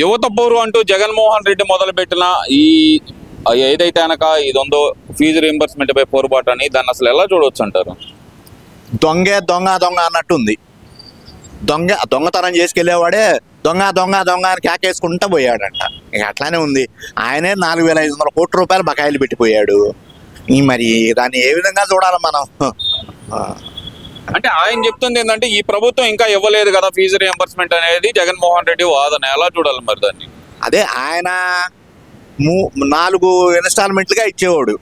యువత పోరు అంటూ జగన్మోహన్ రెడ్డి మొదలుపెట్టిన ఈ ఏదైతే అనక ఇదొందో ఫీజు రీంబర్స్మెంట్ పై పోరుబాటు అని దాన్ని అసలు ఎలా చూడవచ్చు అంటారు? దొంగే దొంగ దొంగ అన్నట్టుంది. దొంగ దొంగతనం చేసుకెళ్ళేవాడే దొంగ దొంగ దొంగ అని కేకేసుకుంటా పోయాడంట. ఇక అట్లానే ఉంది. ఆయనే నాలుగు వేల ఐదు వందల కోట్ల రూపాయలు బకాయిలు పెట్టిపోయాడు. ఈ మరి దాన్ని ఏ విధంగా చూడాలి మనం? అంటే ఆయన చెప్తుంది ఏంటంటే ఈ ప్రభుత్వం ఇంకా ఇవ్వలేదు కదా ఫీజు రియంబర్స్మెంట్ అనేది జగన్మోహన్ రెడ్డి వాదన. ఎలా చూడాలి మరి దాన్ని? అదే ఆయన మూ నాలుగు ఇన్స్టాల్మెంట్లుగా ఇచ్చేవాడు.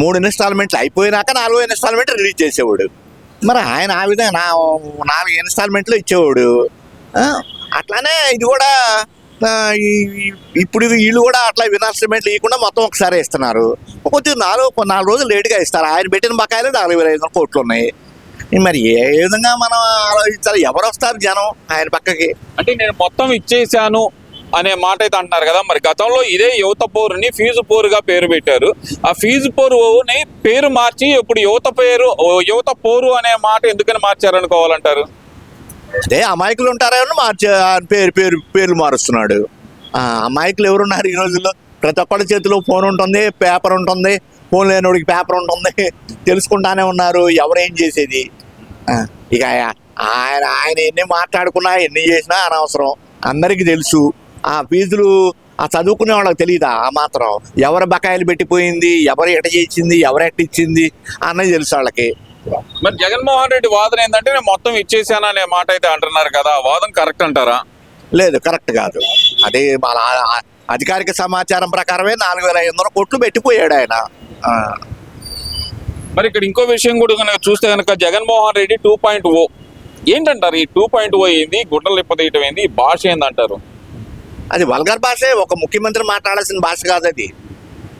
మూడు ఇన్స్టాల్మెంట్లు అయిపోయినాక నాలుగో ఇన్స్టాల్మెంట్ రిలీజ్ చేసేవాడు. మరి ఆయన ఆ విధంగా నా నాలుగు ఇన్స్టాల్మెంట్లు ఇచ్చేవాడు. అట్లానే ఇది కూడా ఇప్పుడు వీళ్ళు కూడా అట్లా ఇన్స్టాల్మెంట్లు ఇవ్వకుండా మొత్తం ఒకసారి ఇస్తున్నారు. కొంచెం నాలుగు నాలుగు రోజులు లేట్గా ఇస్తారు. ఆయన పెట్టిన బకాయిలు నాలుగు వేల ఐదు వందల కోట్లు ఉన్నాయి. మరి ఏ విధంగా మనం ఆలోచించాలి? ఎవరు వస్తారు జనం ఆయన పక్కకి? అంటే నేను మొత్తం ఇచ్చేసాను అనే మాట అయితే అంటున్నారు కదా. మరి గతంలో ఇదే యువత పోరుని ఫీజు పోరుగా పేరు పెట్టారు. ఆ ఫీజు పోరుని పేరు మార్చి ఇప్పుడు యువత పేరు యువత పోరు అనే మాట ఎందుకని మార్చారు అనుకోవాలంటారు అదే అమాయకులు ఉంటారేమో మార్చే పేరు పేరు పేర్లు మారుస్తున్నాడు. ఆ, అమాయకులు ఎవరున్నారు ఈ రోజుల్లో? ప్రతి ఒక్కరి చేతిలో ఫోన్ ఉంటుంది పేపర్ ఉంటుంది. ఫోన్ లేనివాడికి పేపర్ ఉంటుంది. తెలుసుకుంటానే ఉన్నారు. ఎవరు ఏం చేసేది ఇక ఆయన ఆయన ఎన్ని మాట్లాడుకున్నా ఎన్ని చేసినా అనవసరం. అందరికీ తెలుసు. ఆ ఫీజులు ఆ చదువుకునే వాళ్ళకి తెలియదా ఆ మాత్రం. ఎవరు బకాయిలు పెట్టిపోయింది? ఎవరు ఎట చేసింది? ఎవరు ఎట్ట ఇచ్చింది? అన్నది తెలుసు వాళ్ళకి. మరి జగన్మోహన్ రెడ్డి వాదన ఏంటంటే నేను మొత్తం ఇచ్చేసాను అనే మాట అయితే అంటున్నారు కదా. ఆ వాదన కరెక్ట్ అంటారా? లేదు కరెక్ట్ కాదు. అదే మన అధికారిక సమాచారం ప్రకారమే నాలుగు వేల ఐదు వందల కోట్లు పెట్టిపోయాడు ఆయన. మరి ఇక్కడ ఇంకో విషయం కూడా కనుక చూస్తే కనుక Jaganmohan Reddy two point O. ఏంటంటారు? ఈ టూ పాయింట్ ఓ ఏంది? గుడ్డలు ఇప్పదీయటం ఏంది? భాష ఏందంటారు? అది వల్గర్ భాషే. ఒక ముఖ్యమంత్రి మాట్లాడాల్సిన భాష కాదు అది.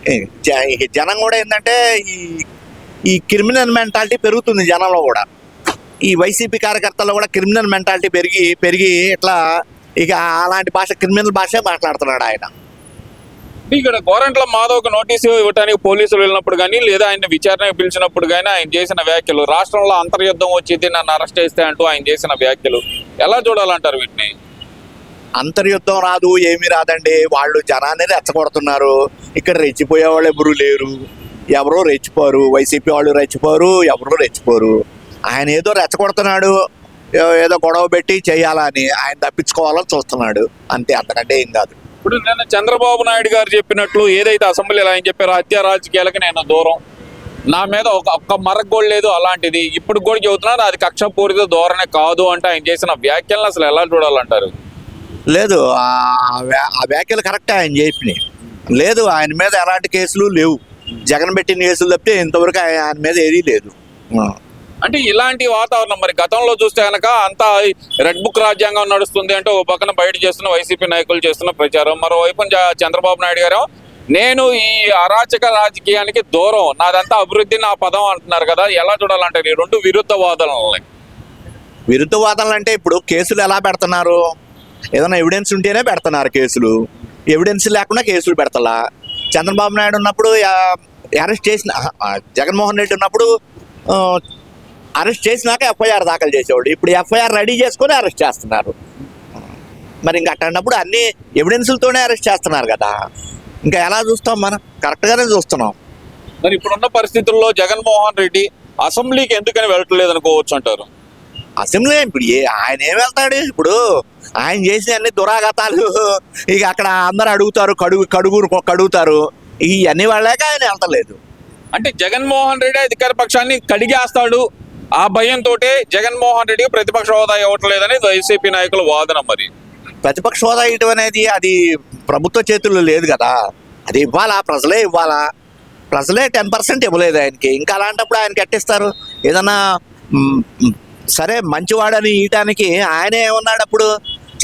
ఏ, జనం కూడా ఏంటంటే ఈ ఈ క్రిమినల్ మెంటాలిటీ పెరుగుతుంది జనంలో కూడా. ఈ వైసీపీ కార్యకర్తల్లో కూడా క్రిమినల్ మెంటాలిటీ పెరిగి పెరిగి ఇట్లా ఇక అలాంటి భాష క్రిమినల్ భాషే మాట్లాడుతున్నాడు ఆయన. ఇక్కడ గోరంట్ల మాధవ్కి నోటీసు ఇవ్వడానికి పోలీసులు వెళ్ళినప్పుడు కానీ లేదా ఆయన విచారణకు పిలిచినప్పుడు కానీ ఆయన చేసిన వ్యాఖ్యలు రాష్ట్రంలో అంతర్యుద్ధం వచ్చింది నన్ను అరెస్ట్ చేస్తే అంటూ ఆయన చేసిన వ్యాఖ్యలు ఎలా చూడాలంటారు వీటిని? అంతర్యుద్ధం రాదు ఏమీ రాదండి. వాళ్ళు జనాన్ని రెచ్చగొడుతున్నారు. ఇక్కడ రెచ్చిపోయే వాళ్ళు ఎవరు లేరు. ఎవరో రెచ్చిపోరు. వైసీపీ వాళ్ళు రెచ్చిపోరు ఎవరో రెచ్చిపోరు. ఆయన ఏదో రెచ్చగొడుతున్నాడు ఏదో గొడవ పెట్టి చేయాలని ఆయన తప్పించుకోవాలని చూస్తున్నాడు. అంతే అంతకంటే ఏం కాదు. ఇప్పుడు నిన్న చంద్రబాబు నాయుడు గారు చెప్పినట్లు ఏదైతే అసెంబ్లీలో ఆయన చెప్పారో హత్య రాజకీయాలకు నేను దూరం. నా మీద ఒక ఒక్క మరగోడు లేదు అలాంటిది. ఇప్పుడు కూడా చెబుతున్నారు అది కక్షపూరిత ధోరణి కాదు అంటే ఆయన చేసిన వ్యాఖ్యలను అసలు ఎలా చూడాలంటారు? లేదు ఆ వ్యాఖ్యలు కరెక్టే ఆయన చెప్పినాయి లేదు ఆయన మీద ఎలాంటి కేసులు లేవు. జగన్ పెట్టిన కేసులు తప్పితే ఇంతవరకు ఆయన మీద ఏదీ లేదు. అంటే ఇలాంటి వాతావరణం మరి గతంలో చూస్తే కనుక అంతా రెడ్ బుక్ రాజ్యాంగం నడుస్తుంది అంటే ఓ పక్కన బయట చేస్తున్న వైసీపీ నాయకులు చేస్తున్న ప్రచారం. మరోవైపు చంద్రబాబు నాయుడు గారు నేను ఈ అరాచక రాజకీయానికి దూరం. నాదంతా అభివృద్ధి నా పదం అంటున్నారు కదా ఎలా చూడాలంటారు ఈ రెండు విరుద్ధ వాదనలని విరుద్ధ వాదనలు అంటే ఇప్పుడు కేసులు ఎలా పెడుతున్నారు? ఏదైనా ఎవిడెన్స్ ఉంటేనే పెడుతున్నారు కేసులు. ఎవిడెన్స్ లేకుండా కేసులు పెడతలా. చంద్రబాబు నాయుడు ఉన్నప్పుడు అరెస్ట్ చేసిన జగన్మోహన్ రెడ్డి ఉన్నప్పుడు అరెస్ట్ చేసినాక ఎఫ్ఐఆర్ దాఖలు చేసేవాడు ఇప్పుడు ఎఫ్ఐఆర్ రెడీ చేసుకొని అరెస్ట్ చేస్తున్నారు. మరి ఇంకా అట్టన్నప్పుడు అన్ని ఎవిడెన్స్లతోనే అరెస్ట్ చేస్తున్నారు కదా. ఇంకా ఎలా చూస్తాం మనం? కరెక్ట్గానే చూస్తున్నాం. మరి ఇప్పుడున్న పరిస్థితుల్లో జగన్మోహన్ రెడ్డి అసెంబ్లీకి ఎందుకని వెళ్ళట్లేదు అనుకోవచ్చు అంటారు? అసెంబ్లీ ఇప్పుడు ఏ ఆయన ఏం వెళ్తాడు? ఇప్పుడు ఆయన చేసిన అన్ని దురాగతాలు ఇక అక్కడ అందరు అడుగుతారు కడుగు కడుగురు కడుగుతారు. ఇవన్నీ వాళ్ళాక ఆయన వెళ్తలేదు. అంటే జగన్మోహన్ రెడ్డి అధికార పక్షాన్ని కడిగేస్తాడు ఆ భయంతో జగన్మోహన్ రెడ్డికి ప్రతిపక్ష హోదా ఇవ్వట్లేదని వైసీపీ నాయకుల వాదన మరి. ప్రతిపక్ష హోదా ఇవ్వటం అనేది అది ప్రభుత్వ చేతుల్లో లేదు కదా. అది ఇవ్వాలా? ప్రజలే ఇవ్వాలా? ప్రజలే టెన్ పర్సెంట్ ఇవ్వలేదు ఆయనకి. ఇంకా అలాంటప్పుడు ఆయన కట్టిస్తారు ఏదన్నా సరే మంచివాడని ఇయటానికి ఆయనే ఏమన్నాడు అప్పుడు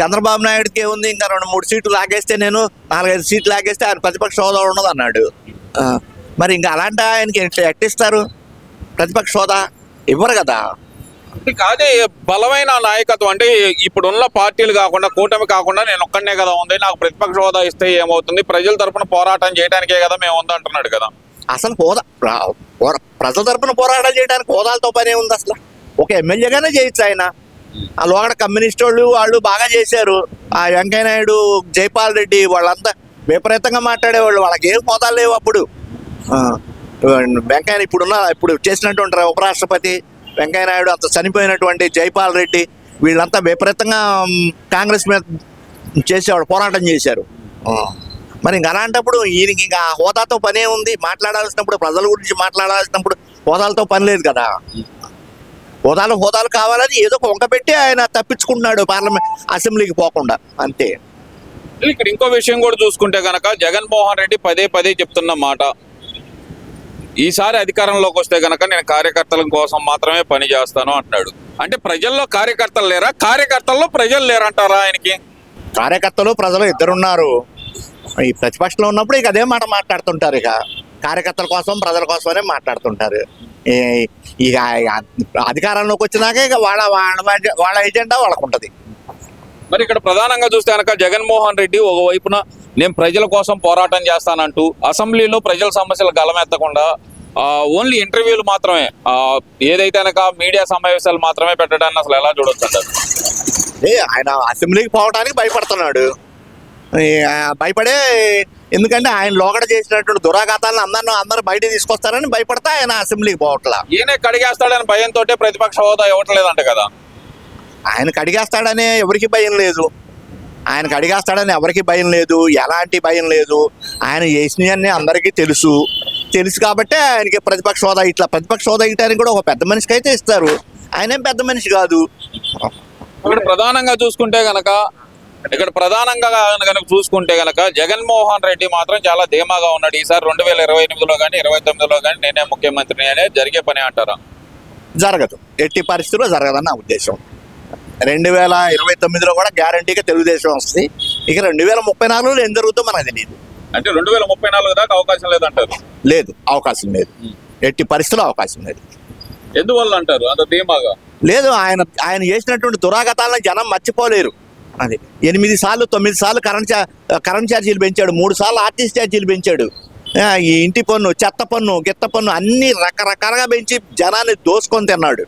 చంద్రబాబు నాయుడుకి ఏముంది ఇంకా రెండు మూడు సీట్లు లాగేస్తే నేను నాలుగైదు సీట్లు లాగేస్తే ఆయన ప్రతిపక్ష హోదా ఉండదు అన్నాడు మరి ఇంకా అలాంటి ఆయనకి ఎట్టిస్తారు? ప్రతిపక్ష హోదా? ఇవ్వరు కదా. కాదే బలమైన నాయకత్వం అంటే ఇప్పుడున్న పార్టీలు కాకుండా కూటమి కాకుండా నేను ఒక్కడనే కదా ఉంది. నాకు ప్రతిపక్ష హోదా ఇస్తే ఏమవుతుంది? ప్రజల తరపున పోరాటం చేయడానికే కదా మేము ఉంది అంటున్నాడు కదా. అసలు హోదా ప్ర- పోరా- ప్రజల తరపున పోరాటం చేయడానికి హోదాలతో పనే ఉంది అసలు. ఒక ఎమ్మెల్యేగానే చేయొచ్చు ఆయన. ఆ లోగడ కమ్యూనిస్ట్ వాళ్ళు వాళ్ళు బాగా చేశారు. ఆ వెంకయ్య నాయుడు జైపాల్ రెడ్డి వాళ్ళంతా విపరీతంగా మాట్లాడేవాళ్ళు. వాళ్ళకి ఏం హోదాలు లేవు అప్పుడు. వెంకయ్య ఇప్పుడున్న ఇప్పుడు చేసినటువంటి ఉపరాష్ట్రపతి వెంకయ్య నాయుడు అంత చనిపోయినటువంటి జైపాల్ రెడ్డి వీళ్ళంతా విపరీతంగా కాంగ్రెస్ మీద చేసేవాడు పోరాటం చేశారు. మరి ఇంక అలాంటప్పుడు ఈయనకి ఇంకా హోదాతో పనే ఉంది. మాట్లాడాల్సినప్పుడు ప్రజల గురించి మాట్లాడాల్సినప్పుడు హోదాలతో పని లేదు కదా. హోదాలు హోదాలు కావాలని ఏదో ఒక పెట్టి ఆయన తప్పించుకుంటున్నాడు పార్లమెంట్ అసెంబ్లీకి పోకుండా అంతే. ఇక్కడ ఇంకో విషయం కూడా చూసుకుంటే కనుక జగన్మోహన్ రెడ్డి పదే పదే చెప్తున్న మాట. ఈసారి అధికారంలోకి వస్తే గనక నేను కార్యకర్తల కోసం మాత్రమే పని చేస్తాను అంటున్నాడు. అంటే ప్రజల్లో కార్యకర్తలు లేరా? కార్యకర్తల్లో ప్రజలు లేరంటారా ఆయనకి? కార్యకర్తలు ప్రజలు ఇద్దరున్నారు. ఈ ప్రతిపక్షంలో ఉన్నప్పుడు ఇక అదే మాట మాట్లాడుతుంటారు ఇక. కార్యకర్తల కోసం ప్రజల కోసమనే మాట్లాడుతుంటారు. ఈ- ఇక అధికారంలోకి వచ్చినాక ఇక వాళ్ళ వాళ్ళ వాళ్ళ ఎజెండా వాళ్ళకు ఉంటుంది మరి ఇక్కడ ప్రధానంగా చూస్తే కనుక జగన్మోహన్ రెడ్డి ఒకవైపున నేను ప్రజల కోసం పోరాటం చేస్తానంటూ అసెంబ్లీలో ప్రజల సమస్యలు గలమెత్తకుండా ఓన్లీ ఇంటర్వ్యూలు మాత్రమే ఏదైతే మీడియా సమావేశాలు మాత్రమే పెట్టడాన్ని అసలు ఎలా చూడొచ్చు ఆయన అసెంబ్లీకి పోవడానికి భయపడుతున్నాడు. భయపడే ఎందుకంటే ఆయన లోగడ చేసినటువంటి దురాఘాతాలను అందరిని అందరూ బయట తీసుకొస్తారని భయపడతా ఆయన అసెంబ్లీకి పోవట్లా. ఈయనే కడిగేస్తాడని భయంతో ప్రతిపక్ష హోదా ఇవ్వట్లేదంట కదా. ఆయనకు అడిగేస్తాడనే ఎవరికి భయం లేదు. ఆయనకు అడిగేస్తాడని ఎవరికి భయం లేదు ఎలాంటి భయం లేదు. ఆయన చేసినవన్నీ అందరికీ తెలుసు. తెలుసు కాబట్టి ఆయనకి ప్రతిపక్ష హోదా ఇట్లా ప్రతిపక్ష హోదా ఇవ్వడానికి కూడా ఒక పెద్ద మనిషికి అయితే ఇస్తారు. ఆయన ఏం పెద్ద మనిషి కాదు. ఇక్కడ ప్రధానంగా చూసుకుంటే గనక ఇక్కడ ప్రధానంగా కనుక చూసుకుంటే గనక జగన్మోహన్ రెడ్డి మాత్రం చాలా ధీమాగా ఉన్నాడు. ఈసారి రెండు వేల ఇరవై ఎనిమిదిలో కానీ ఇరవై తొమ్మిదిలో కానీ నేనే ముఖ్యమంత్రిని అనే జరిగే పని అంటారా? జరగదు. ఎట్టి పరిస్థితుల్లో జరగదని నా ఉద్దేశం. రెండు వేల ఇరవై తొమ్మిదిలో కూడా గ్యారంటీగా తెలుగుదేశం వస్తుంది. ఇక రెండు వేల ముప్పై నాలుగులో ఏం జరుగుతుందో మనకు తెలియదు అంటే రెండు వేల ముప్పై నాలుగు దాకా అవకాశం లేదంటారు? లేదు అవకాశం లేదు. ఎట్టి పరిస్థితుల్లో అవకాశం లేదు. ఎందువల్ల అంటారు? అంత ధీమాగా? లేదు ఆయన ఆయన చేసినటువంటి దురాగతాలను జనం మర్చిపోలేరు. అది ఎనిమిది సార్లు తొమ్మిది సార్లు కరెంట్ కరెంట్ ఛార్జీలు పెంచాడు మూడు సార్లు ఆర్టీసీ ఛార్జీలు పెంచాడు. ఈ ఇంటి పన్ను చెత్త పన్ను గిత్త పన్ను అన్ని రకరకాలుగా పెంచి జనాన్ని దోసుకొని తిన్నాడు.